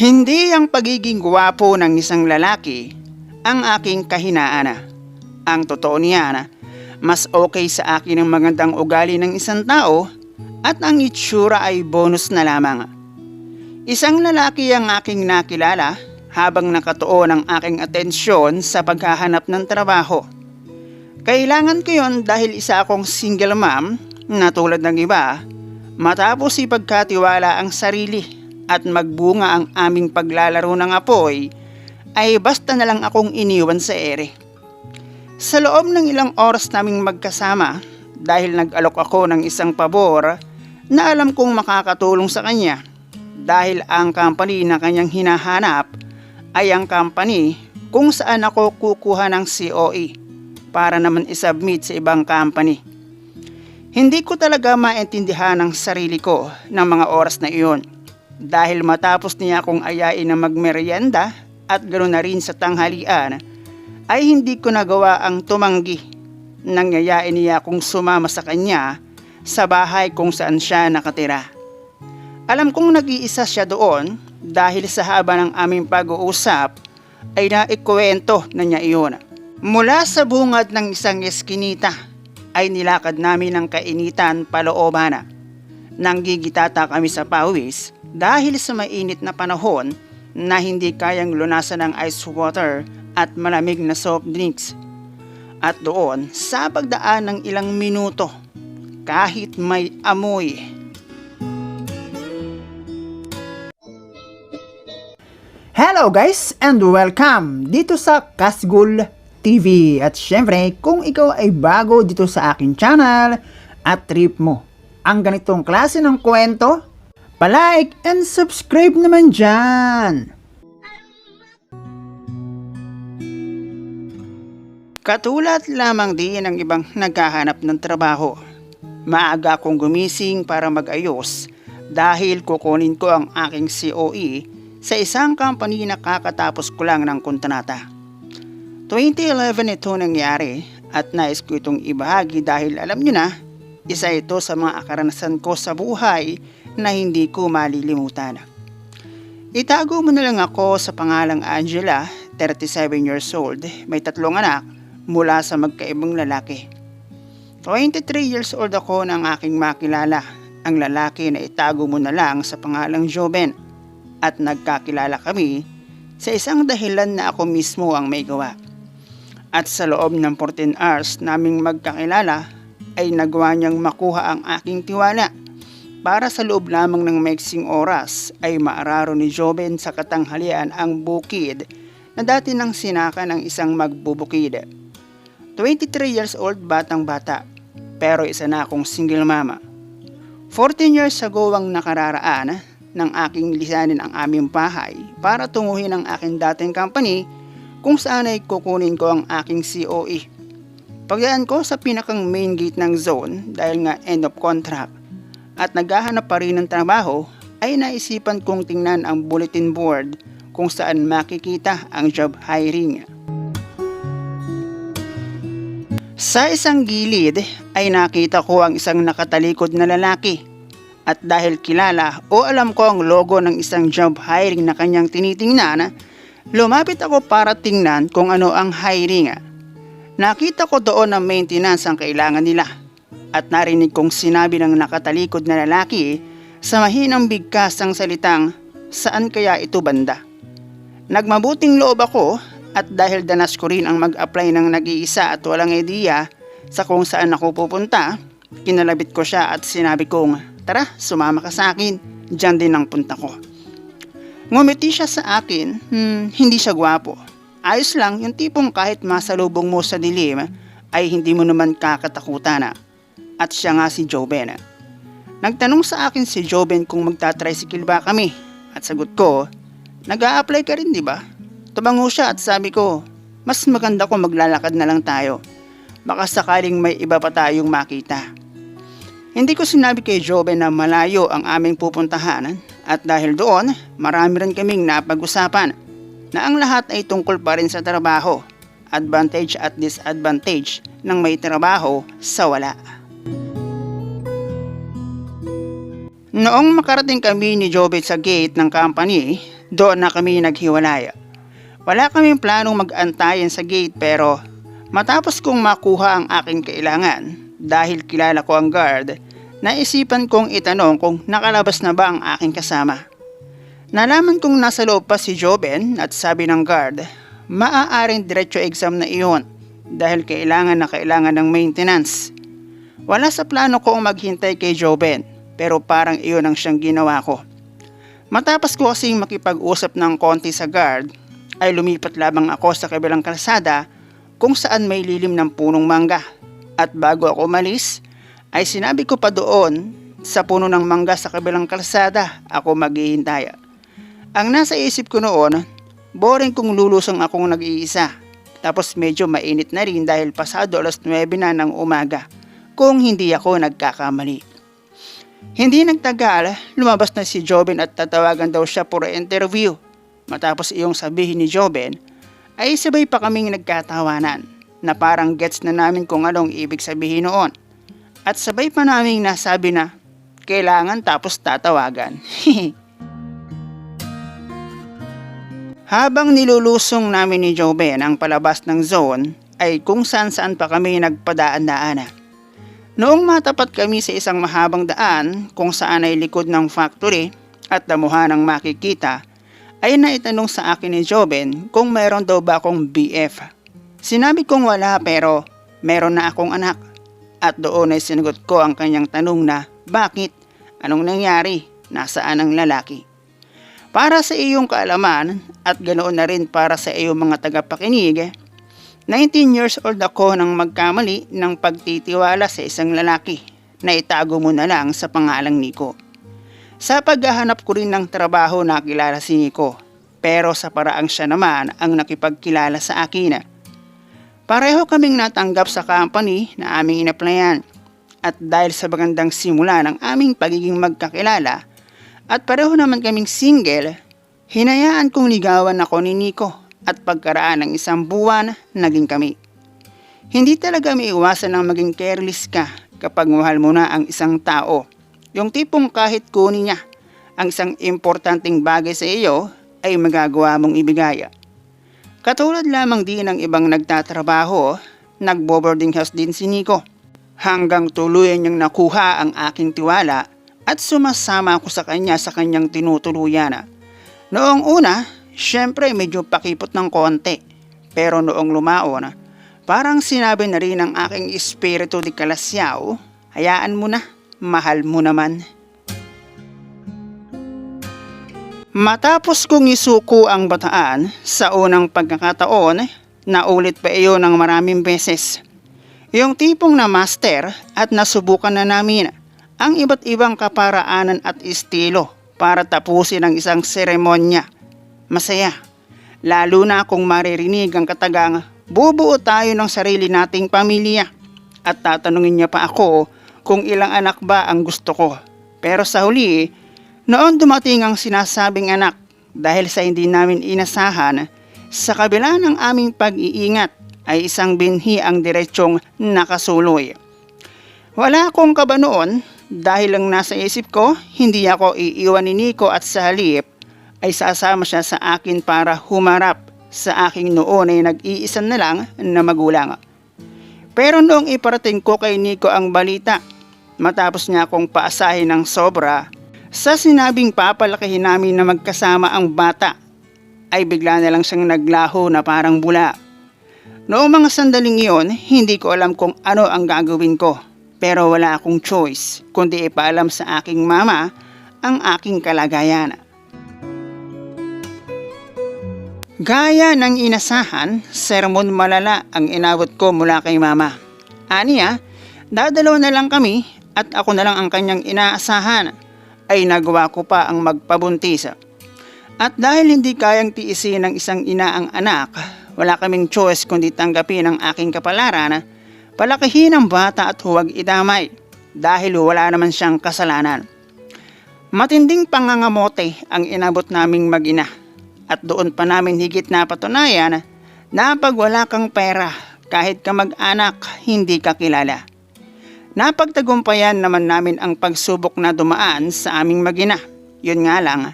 Hindi ang pagiging gwapo ng isang lalaki ang aking kahinaan. Ang totoo niyan, mas okay sa akin ang magandang ugali ng isang tao at ang itsura ay bonus na lamang. Isang lalaki ang aking nakilala habang nakatuon ang aking atensyon sa paghahanap ng trabaho. Kailangan ko yon dahil isa akong single mom na tulad ng iba, matapos ipagkatiwala ang sarili at magbunga ang aming paglalaro ng apoy, ay basta na lang akong iniwan sa ere. Sa loob ng ilang oras naming magkasama, dahil nag-alok ako ng isang pabor na alam kong makakatulong sa kanya dahil ang company na kanyang hinahanap ay ang company kung saan ako kukuha ng COE para naman isubmit sa ibang company. Hindi ko talaga maintindihan ang sarili ko ng mga oras na iyon dahil matapos niya akong ayain na magmerienda at ganoon na rin sa tanghalian ay hindi ko nagawa ang tumanggi nang yayain niya akong sumama sa kanya sa bahay kung saan siya nakatira. Alam kong nag-iisa siya doon dahil sa haba ng aming pag-uusap ay naikwento na niya iyon. Mula sa bungad ng isang eskinita ay nilakad namin ang kainitan palooban. Nanggigitata kami sa pawis dahil sa mainit na panahon na hindi kayang lunasan ng ice water at malamig na soft drinks. At doon, sa pagdaan ng ilang minuto, kahit may amoy, Hello guys and welcome dito sa Kasgul TV. At syempre, kung ikaw ay bago dito sa aking channel at trip mo ang ganitong klase ng kwento, palike and subscribe naman dyan. Katulad lamang din ng ibang naghahanap ng trabaho. Maaga akong gumising para mag-ayos dahil kukunin ko ang aking COE sa isang company na kakatapos ko lang ng kontrata. 2011 ito nangyari at nais ko itong ibahagi dahil alam nyo na, isa ito sa mga akaranasan ko sa buhay na hindi ko malilimutan. Itago mo na lang ako sa pangalang Angela, 37 years old, may tatlong anak mula sa magkaibang lalaki. 23 years old ako nang aking makilala, ang lalaki na itago mo na lang sa pangalang Joven at nagkakilala kami sa isang dahilan na ako mismo ang may gawa. At sa loob ng 14 hours naming magkakilala ay nagawa niyang makuha ang aking tiwala. Para sa loob lamang ng maiksing oras ay maararo ni Joven sa katanghalian ang bukid na dati nang sinaka ng isang magbubukid. 23 years old batang bata pero isa na akong single mama. 14 years ago ang nakararaan ng aking lisanin ang aming bahay para tunguhin ang aking dating company kung saan ay kukunin ko ang aking COE. Pagyaan ko sa pinakang main gate ng zone dahil nga end of contract at naghahanap pa rin ng trabaho ay naisipan kong tingnan ang bulletin board kung saan makikita ang job hiring. Sa isang gilid ay nakita ko ang isang nakatalikod na lalaki at dahil kilala o alam ko ang logo ng isang job hiring na kanyang tinitingnan, lumapit ako para tingnan kung ano ang hiring. Nakita ko doon na maintenance ang kailangan nila at narinig kong sinabi ng nakatalikod na lalaki sa mahinang bigkas ang salitang saan kaya ito banda. Nagmabuting loob ako at dahil danas ko rin ang mag-apply ng nag-iisa at walang ideya sa kung saan ako pupunta, kinalabit ko siya at sinabi kong, tara, sumama ka sa akin, dyan din ang punta ko. Ngumiti siya sa akin, hmm, hindi siya gwapo. Ayos lang, yung tipong kahit masalubong mo sa dilim, ay hindi mo naman kakatakutan. At siya nga si Joben. Nagtanong sa akin si Joben kung magta-tricycle ba kami. At sagot ko, nag apply ka rin di ba? Tumango siya at sabi ko, mas maganda kung maglalakad na lang tayo. Baka sakaling may iba pa tayong makita. Hindi ko sinabi kay Joven na malayo ang aming pupuntahan at dahil doon, marami rin kaming napag-usapan na ang lahat ay tungkol pa rin sa trabaho, advantage at disadvantage ng may trabaho sa wala. Noong makarating kami ni Jovet sa gate ng company, Doon na kami naghiwalay. Wala kaming planong mag-antayan sa gate pero matapos kong makuha ang aking kailangan dahil kilala ko ang guard, naisipan kong itanong kung nakalabas na ba ang aking kasama. Nalaman kong nasa loob pa si Joben at sabi ng guard, maaaring diretso exam na iyon dahil kailangan na kailangan ng maintenance. Wala sa plano kong maghintay kay Joben pero parang iyon ang siyang ginawa ko. Matapos ko kasing makipag-usap ng konti sa guard, ay lumipat lamang ako sa kabilang kalsada kung saan may lilim ng punong mangga. At bago ako umalis, ay sinabi ko pa doon sa puno ng mangga sa kabilang kalsada ako maghihintay. Ang nasa isip ko noon, boring kung lulusong akong nag-iisa. Tapos medyo mainit na rin dahil pasado alas 9 na ng umaga kung hindi ako nagkakamali. Hindi nagtagal, lumabas na si Joben at tatawagan daw siya for interview. Matapos iyong sabihin ni Joben, ay sabay pa kaming nagkatawanan na parang gets na namin kung anong ibig sabihin noon. At sabay pa naming nasabi na, kailangan tapos tatawagan. Habang nilulusong namin ni Joben ang palabas ng zone, ay kung saan saan pa kami nagpadaan-daana. Noong matapat kami sa isang mahabang daan kung saan ay likod ng factory at damuhan ng makikita, ay naitanong sa akin ni Joben kung meron daw ba akong BF. Sinabi kong wala pero meron na akong anak. At doon ay sinagot ko ang kanyang tanong na bakit? Anong nangyari? Nasaan ang lalaki? Para sa iyong kaalaman at ganoon na rin para sa iyong mga tagapakinig, 19 years old ako nang magkamali ng pagtitiwala sa isang lalaki na itago mo na lang sa pangalang Nico. Sa paghahanap ko rin ng trabaho nakilala si Nico pero sa paraang siya naman ang nakipagkilala sa akin. Pareho kaming natanggap sa company na aming inaplayan at dahil sa magandang simula ng aming pagiging magkakilala at pareho naman kaming single, hinayaan kong ligawan ako ni Nico at pagkaraan ng isang buwan, naging kami. Hindi talaga maiwasan ng maging careless ka kapag mahal mo na ang isang tao. Yung tipong kahit kunin niya ang isang importanteng bagay sa iyo ay magagawa mong ibigay. Katulad lamang din ng ibang nagtatrabaho, nagbo-boarding house din si Nico. Hanggang tuluyan niyang nakuha ang aking tiwala at sumasama ako sa kanya sa kanyang tinutuluyan. Noong una, syempre medyo pakipot ng konti. Pero noong lumaon, parang sinabi na rin ng aking espiritu di kalasyaw, hayaan mo na, mahal mo naman. Matapos kong isuko ang bataan sa unang pagkakataon, naulit pa iyon ng maraming beses. Yung tipong na master at nasubukan na namin ang iba't ibang kaparaanan at estilo para tapusin ang isang seremonya. Masaya, lalo na kung maririnig ang katagang bubuo tayo ng sarili nating pamilya at tatanungin niya pa ako kung ilang anak ba ang gusto ko. Pero sa huli, noon dumating ang sinasabing anak dahil sa hindi namin inasahan, sa kabila ng aming pag-iingat ay isang binhi ang diretsyong nakasuloy. Wala akong kaba noon dahil lang nasa isip ko, hindi ako iiwan ni Nico at sa halip ay sasama siya sa akin para humarap sa aking noon ay nag-iisan na lang na magulang. Pero noong iparating ko kay Nico ang balita, matapos niya akong paasahin ng sobra, sa sinabing papalakihin namin na magkasama ang bata, ay bigla na lang siyang naglaho na parang bula. Noong mga sandaling iyon, hindi ko alam kung ano ang gagawin ko. Pero wala akong choice, kundi ipaalam sa aking mama ang aking kalagayan. Gaya ng inasahan, sermon malala ang inabot ko mula kay mama. Aniya, dadalaw na lang kami at ako na lang ang kanyang inaasahan ay nagawa ko pa ang magpabuntis. At dahil hindi kayang tiisin ng isang ina ang anak, wala kaming choice kundi tanggapin ang aking kapalaran, palakihin ang bata at huwag idamay dahil wala naman siyang kasalanan. Matinding pangangamote ang inabot naming magina at doon pa namin higit na patunayan na pag wala kang pera kahit ka mag-anak hindi ka kilala. Napagtagumpayan naman namin ang pagsubok na dumaan sa aming magina. Yun nga lang,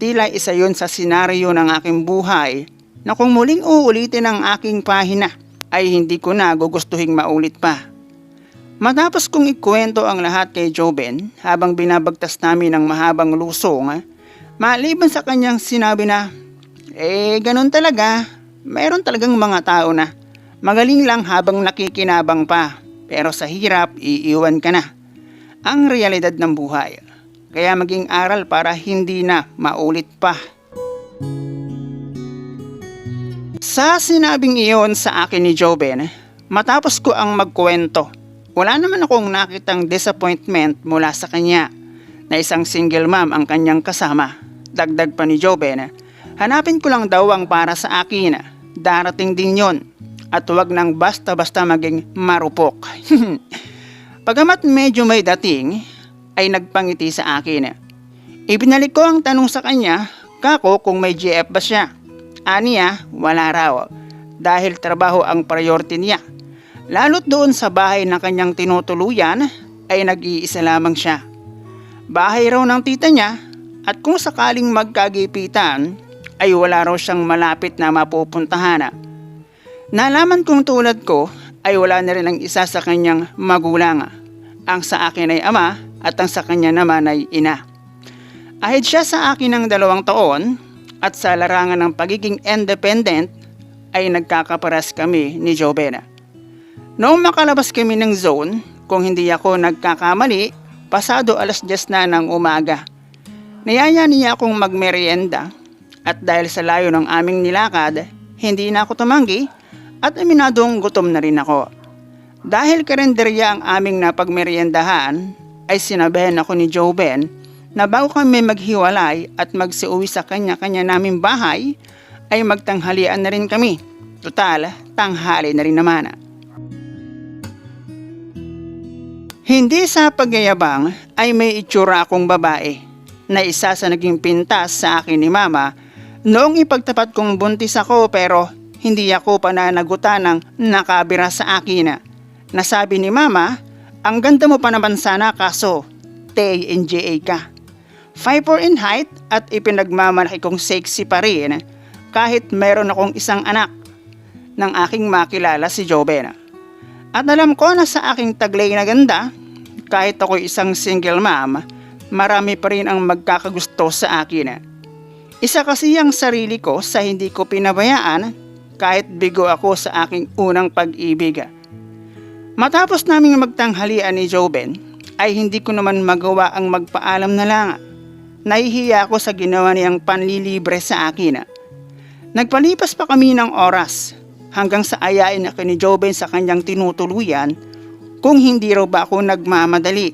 Tila isa yon sa senaryo ng aking buhay na kung muling uulitin ang aking pahina ay hindi ko na gugustuhing maulit pa. Matapos kong ikwento ang lahat kay Joben habang binabagtas namin ng mahabang lusong, maliban sa kanyang sinabi na, eh ganun talaga, meron talagang mga tao na magaling lang habang nakikinabang pa pero sa hirap iiwan ka na. Ang realidad ng buhay. Kaya maging aral para hindi na maulit pa. Sa sinabing iyon sa akin ni Joben, matapos ko ang magkwento, wala naman akong nakitang disappointment mula sa kanya na isang single mom ang kanyang kasama. Dagdag pa ni Joben, hanapin ko lang daw ang para sa akin. Darating din yon at huwag nang basta-basta maging marupok. Pagamat medyo may dating, ay nagpangiti sa akin. Ibinalik ko ang tanong sa kanya, kako kung may GF ba siya. Aniya, wala raw. Dahil trabaho ang priority niya. Lalo't doon sa bahay na kanyang tinutuluyan, ay nag-iisa lamang siya. Bahay raw ng tita niya, at kung sakaling magkagipitan, ay wala raw siyang malapit na mapupuntahan. Nalaman kong tulad ko ay wala na rin ang isa sa kanyang magulang. Ang sa akin ay ama at ang sa kanya naman ay ina. Ahid siya sa akin ng dalawang taon at sa larangan ng pagiging independent ay nagkakaparas kami ni Jobena. Noong makalabas kami ng zone, kung hindi ako nagkakamali, pasado alas 10 na ng umaga. Niyaya niya akong magmerienda at dahil sa layo ng aming nilakad, hindi na ako tumanggi at aminadong gutom na rin ako. Dahil karinderya ang aming napagmeriendahan, ay sinabihan ako ni Joe Ben na bago kami maghiwalay at magsiuwi sa kanya-kanya naming bahay, ay magtanghalian na rin kami. Total, tanghali na rin naman. Hindi sa pagyayabang ay may itsura akong babae na isa sa naging pintas sa akin ni mama noong ipagtapat kong buntis ako pero hindi ako pananagutan ng nakabira sa akin. Nasabi ni mama, ang ganda mo pa naman sana kaso TNJA ka. 5'4 in height at ipinagmamalaki kong sexy pa rin kahit meron akong isang anak ng aking makilala si Joben. At alam ko na sa aking taglay na ganda, kahit ako isang single mom, marami pa rin ang magkakagusto sa akin. Isa kasi ang sarili ko sa hindi ko pinabayaan kahit bigo ako sa aking unang pag-ibig. Matapos naming magtanghalian ni Joben, ay hindi ko naman magawa ang magpaalam na lang. Nahihiya ako sa ginawa niyang panlilibre sa akin. Nagpalipas pa kami ng oras hanggang sa ayain ako ni Joben sa kanyang tinutuluyan kung hindi raw ba ako nagmamadali.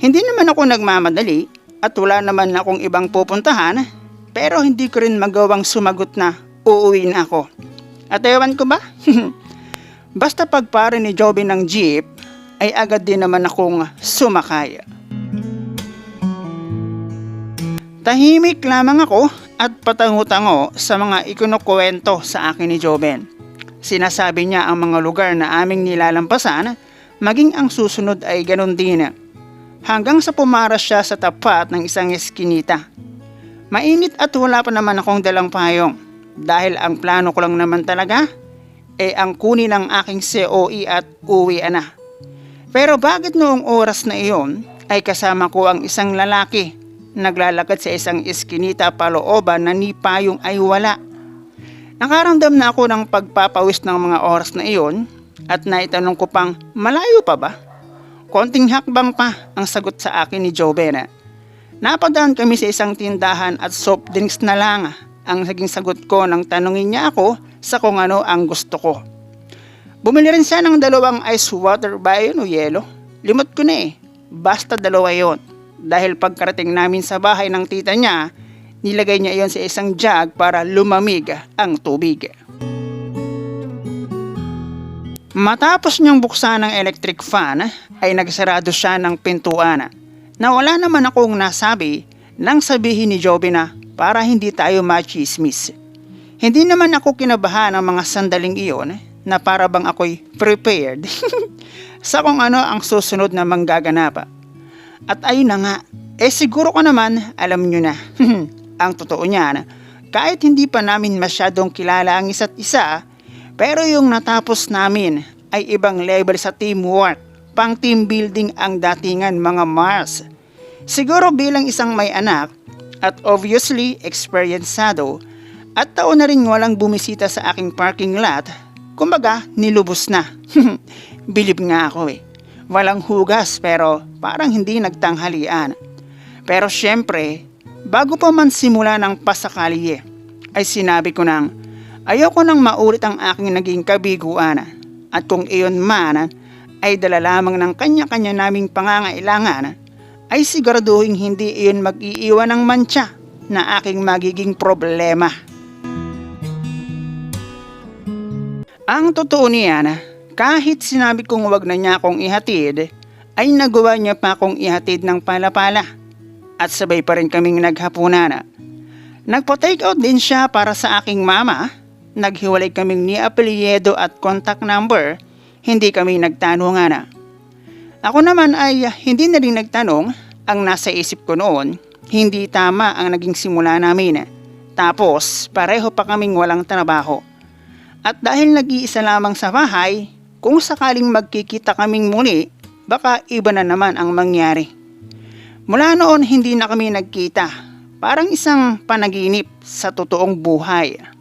Hindi naman ako nagmamadali at wala naman akong ibang pupuntahan pero hindi ko rin magawang sumagot na uuwi na ako. At ewan ko ba? Basta pagpare ni Joby ng jeep ay agad din naman akong sumakay. Tahimik lamang ako at patango-tango sa mga ikunukwento sa akin ni Joben. Sinasabi niya ang mga lugar na aming nilalampasan, maging ang susunod ay ganun din. Hanggang sa pumaras siya sa tapat ng isang eskinita. Mainit at wala pa naman akong dalang payong dahil ang plano ko lang naman talaga ay ang kunin ng aking COE at uwi na. Pero bakit noong oras na iyon ay kasama ko ang isang lalaki naglalakad sa isang eskinita palooban na ni payong ay wala. Nakaramdam na ako ng pagpapawis ng mga oras na iyon at naitanong ko pang malayo pa ba? Konting hakbang pa ang sagot sa akin ni Jovena. Napadaan kami sa isang tindahan at soft drinks na lang ang naging sagot ko nang tanungin niya ako sa kung ano ang gusto ko. Bumili rin siya ng dalawang ice water ba yun o yelo? Limot ko na eh. Basta dalawa yon. Dahil pagkarating namin sa bahay ng tita niya, nilagay niya iyon sa isang jug para lumamig ang tubig. Matapos niyang buksan ng electric fan, ay nagsarado siya ng pintuan na wala naman akong nasabi nang sabihin ni Joby na para hindi tayo machismis. Hindi naman ako kinabahan ng mga sandaling iyon na para bang ako'y prepared sa kung ano ang susunod na manggaganap. At ayun na nga, eh siguro ko naman alam nyo na. Ang totoo niyan, kahit hindi pa namin masyadong kilala ang isa't isa, pero yung natapos namin ay ibang level sa teamwork, pang team building ang datingan mga Mars. Siguro bilang isang may anak at obviously experiencado at taon na rin walang bumisita sa aking parking lot, kumbaga nilubos na. Bilib nga ako eh. Walang hugas pero parang hindi nagtanghalian. Pero syempre, bago pa man simula ng pasakali eh, ay sinabi ko nang ayoko nang maulit ang aking naging kabiguan at kung iyon man ay dala lamang ng kanya-kanya naming pangangailangan ay siguraduhin hindi iyon mag-iiwan ng mantsa na aking magiging problema. Ang totoo niyan, kahit sinabi kong wag na niya akong ihatid, ay nagawa niya pa akong ihatid ng palapala. At sabay pa rin kaming naghapunan. Nagpo-take out din siya para sa aking mama. Naghiwalay kaming ni apelyedo at contact number. Hindi kami nagtanungan. Ako naman ay hindi na rin nagtanong. Ang nasa isip ko noon, hindi tama ang naging simula namin. Tapos, pareho pa kaming walang trabaho. At dahil nag-iisa lamang sa bahay, kung sakaling magkikita kaming muli, baka iba na naman ang mangyari. Mula noon hindi na kami nagkita, parang isang panaginip sa totoong buhay.